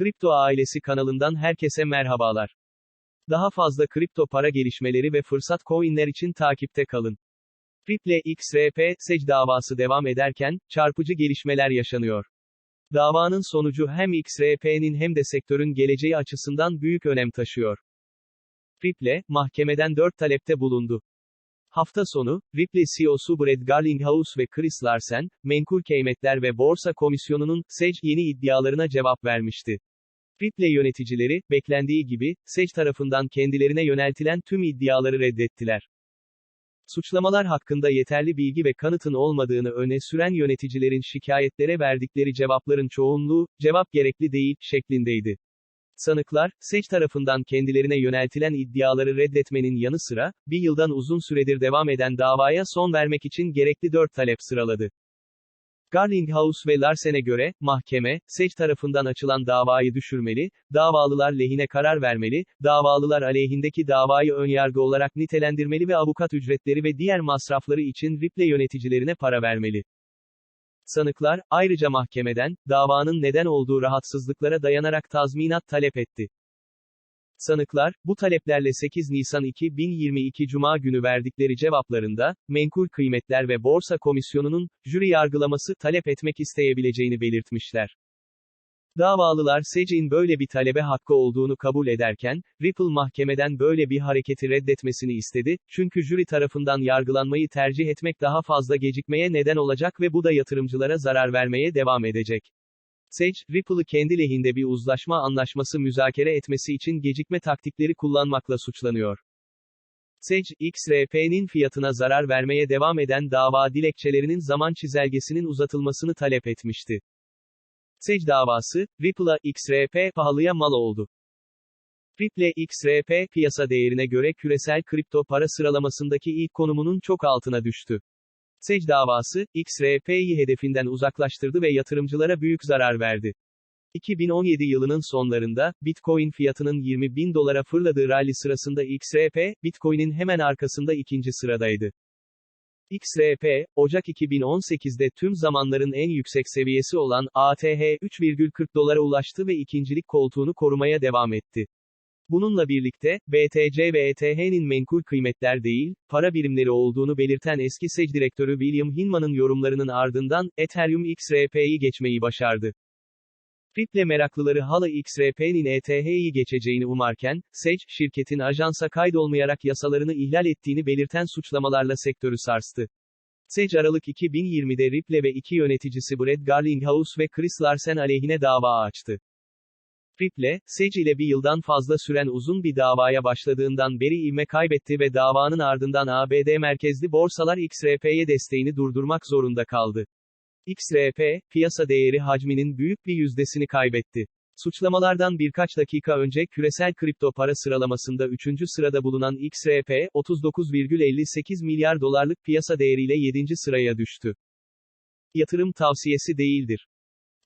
Kripto Ailesi kanalından herkese merhabalar. Daha fazla kripto para gelişmeleri ve fırsat coinler için takipte kalın. Ripple XRP SEC davası devam ederken, çarpıcı gelişmeler yaşanıyor. Davanın sonucu hem XRP'nin hem de sektörün geleceği açısından büyük önem taşıyor. Ripple, mahkemeden 4 talepte bulundu. Hafta sonu, Ripple CEO'su Brad Garlinghouse ve Chris Larsen, Menkul Kıymetler ve Borsa Komisyonu'nun, SEC yeni iddialarına cevap vermişti. Ripple yöneticileri, beklendiği gibi, SEC tarafından kendilerine yöneltilen tüm iddiaları reddettiler. Suçlamalar hakkında yeterli bilgi ve kanıtın olmadığını öne süren yöneticilerin şikayetlere verdikleri cevapların çoğunluğu, cevap gerekli değil, şeklindeydi. Sanıklar, SEC tarafından kendilerine yöneltilen iddiaları reddetmenin yanı sıra, bir yıldan uzun süredir devam eden davaya son vermek için gerekli dört talep sıraladı. Garlinghouse ve Larsen'e göre, mahkeme, SEC tarafından açılan davayı düşürmeli, davalılar lehine karar vermeli, davalılar aleyhindeki davayı önyargı olarak nitelendirmeli ve avukat ücretleri ve diğer masrafları için Ripple yöneticilerine para vermeli. Sanıklar, ayrıca mahkemeden, davanın neden olduğu rahatsızlıklara dayanarak tazminat talep etti. Sanıklar, bu taleplerle 8 Nisan 2022 Cuma günü verdikleri cevaplarında, Menkul Kıymetler ve Borsa Komisyonu'nun, jüri yargılaması talep etmek isteyebileceğini belirtmişler. Davalılar SEC'in böyle bir talebe hakkı olduğunu kabul ederken, Ripple mahkemeden böyle bir hareketi reddetmesini istedi, çünkü jüri tarafından yargılanmayı tercih etmek daha fazla gecikmeye neden olacak ve bu da yatırımcılara zarar vermeye devam edecek. SEC, Ripple'ı kendi lehinde bir uzlaşma anlaşması müzakere etmesi için gecikme taktikleri kullanmakla suçlanıyor. SEC, XRP'nin fiyatına zarar vermeye devam eden dava dilekçelerinin zaman çizelgesinin uzatılmasını talep etmişti. SEC davası, Ripple'a XRP pahalıya mal oldu. Ripple XRP piyasa değerine göre küresel kripto para sıralamasındaki ilk konumunun çok altına düştü. SEC davası, XRP'yi hedefinden uzaklaştırdı ve yatırımcılara büyük zarar verdi. 2017 yılının sonlarında, Bitcoin fiyatının 20 bin dolara fırladığı rally sırasında XRP, Bitcoin'in hemen arkasında ikinci sıradaydı. XRP, Ocak 2018'de tüm zamanların en yüksek seviyesi olan ATH 3,40 dolara ulaştı ve ikincilik koltuğunu korumaya devam etti. Bununla birlikte, BTC ve ETH'nin menkul kıymetler değil, para birimleri olduğunu belirten eski SEC direktörü William Hinman'ın yorumlarının ardından, Ethereum XRP'yi geçmeyi başardı. Ripple meraklıları hala XRP'nin ETH'yi geçeceğini umarken, SEC, şirketin ajansa kaydolmayarak yasalarını ihlal ettiğini belirten suçlamalarla sektörü sarstı. SEC Aralık 2020'de Ripple ve iki yöneticisi Brad Garlinghouse ve Chris Larsen aleyhine dava açtı. Ripple, SEC ile bir yıldan fazla süren uzun bir davaya başladığından beri ivme kaybetti ve davanın ardından ABD merkezli borsalar XRP'ye desteğini durdurmak zorunda kaldı. XRP, piyasa değeri hacminin büyük bir yüzdesini kaybetti. Suçlamalardan birkaç dakika önce küresel kripto para sıralamasında 3. sırada bulunan XRP, 39,58 milyar dolarlık piyasa değeriyle 7. sıraya düştü. Yatırım tavsiyesi değildir.